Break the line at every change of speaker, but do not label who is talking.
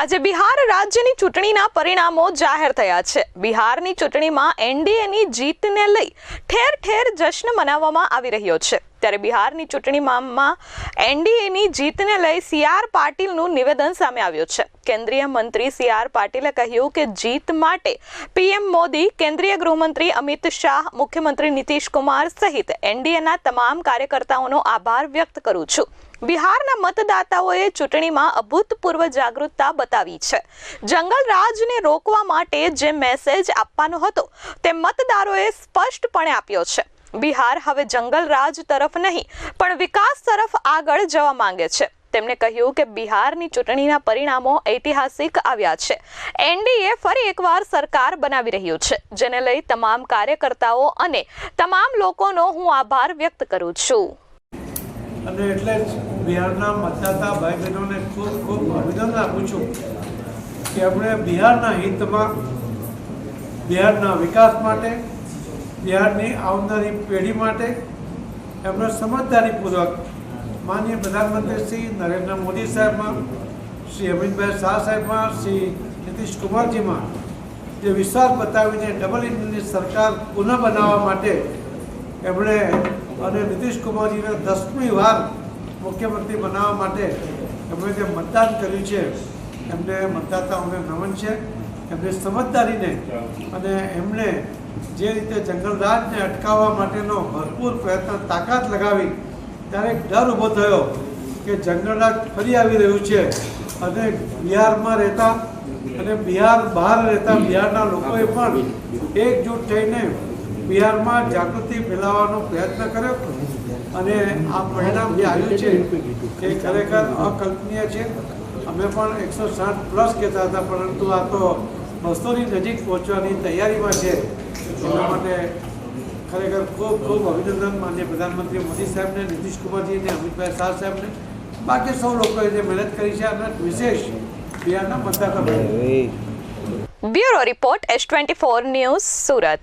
આજે બિહાર રાજ્યની ચૂંટણીના પરિણામો જાહેર થયા છે. બિહારની ચૂંટણીમાં એનડીએની જીતને લઈ ઠેર ઠેર જશ્ન મનાવવામાં આવી રહ્યો છે. ત્યારે બિહારની ચૂંટણીમાં એનડીએની જીતને લઈ સી આર પાટીલનું નિવેદન સામે આવ્યું છે. કેન્દ્રીય મંત્રી સી આર પાટીલે કહ્યું કે જીત માટે પીએમ મોદી, કેન્દ્રીય ગૃહમંત્રી અમિત શાહ, મુખ્યમંત્રી નીતિશ કુમાર સહિત એનડીએના તમામ કાર્યકર્તાઓનો આભાર વ્યક્ત કરું છું. બિહારના મતદાતાઓએ ચૂંટણીમાં અભૂતપૂર્વ જાગૃતતા બતાવી છે. જંગલ રાજને રોકવા માટે જે મેસેજ આપવાનો હતો, તે મતદારોએ સ્પષ્ટપણે આપ્યો છે. બિહાર હવે જંગલ રાજ તરફ નહીં, પણ વિકાસ તરફ આગળ જવા માંગે છે. તેમણે કહ્યું કે બિહારની ચૂંટણીના પરિણામો ઐતિહાસિક આવ્યા છે. એનડીએ ફરી એકવાર સરકાર બનાવી રહ્યું છે, જેને લઈ તમામ કાર્યકર્તાઓ અને તમામ લોકોનો હું આભાર વ્યક્ત કરું છું.
અને એટલે બિહારના મતદાતા ભાઈ બહેનોને ખૂબ ખૂબ અભિનંદન આપું છું કે આપણે બિહારના હિતમાં, બિહારના વિકાસ માટે બિહારની આવનારી પેઢી માટે એમણે સમજદારીપૂર્વક માનનીય પ્રધાનમંત્રી શ્રી નરેન્દ્ર મોદી સાહેબમાં, શ્રી અમિતભાઈ શાહ સાહેબમાં, શ્રી નીતિશ કુમારજીમાં જે વિશ્વાસ બતાવીને ડબલ ઇન્જિનની સરકાર પુનઃ બનાવવા માટે એમણે અને નીતિશ કુમારજીને દસમી વાર મુખ્યમંત્રી બનાવવા માટે એમણે જે મતદાન કર્યું છે, એમને મતદાતા અમને નમન છે. એમની સમજદારીને અને એમણે જે રીતે જંગલરાજને અટકાવવા માટેનો ભરપૂર પ્રયત્ન, તાકાત લગાવી, ત્યારે એક ડર ઊભો થયો કે જંગલરાજ ફરી આવી રહ્યું છે અને બિહારમાં રહેતા અને બિહાર બહાર રહેતા બિહારના લોકોએ પણ એકજૂટ થઈને બિહારમાં જાગૃતિ ફેલાવવાનો પ્રયત્ન કર્યો. અને આ પરિણામ જે આવ્યું છે એ ખરેખર અકલ્પનીય છે. અમે પણ એકસો સાઠ પ્લસ કહેતા હતા, પરંતુ આ તો બસોની નજીક પહોંચવાની તૈયારીમાં છે. એના માટે ખરેખર ખૂબ ખૂબ અભિનંદન માન્ય પ્રધાનમંત્રી મોદી સાહેબને, નીતિશ કુમારજીને અમિતભાઈ શાહ સાહેબને. બાકી સૌ લોકોએ જે મહેનત કરી છે અને વિશેષ બિહારના મતદાતા
bureau report S twenty four news Surat.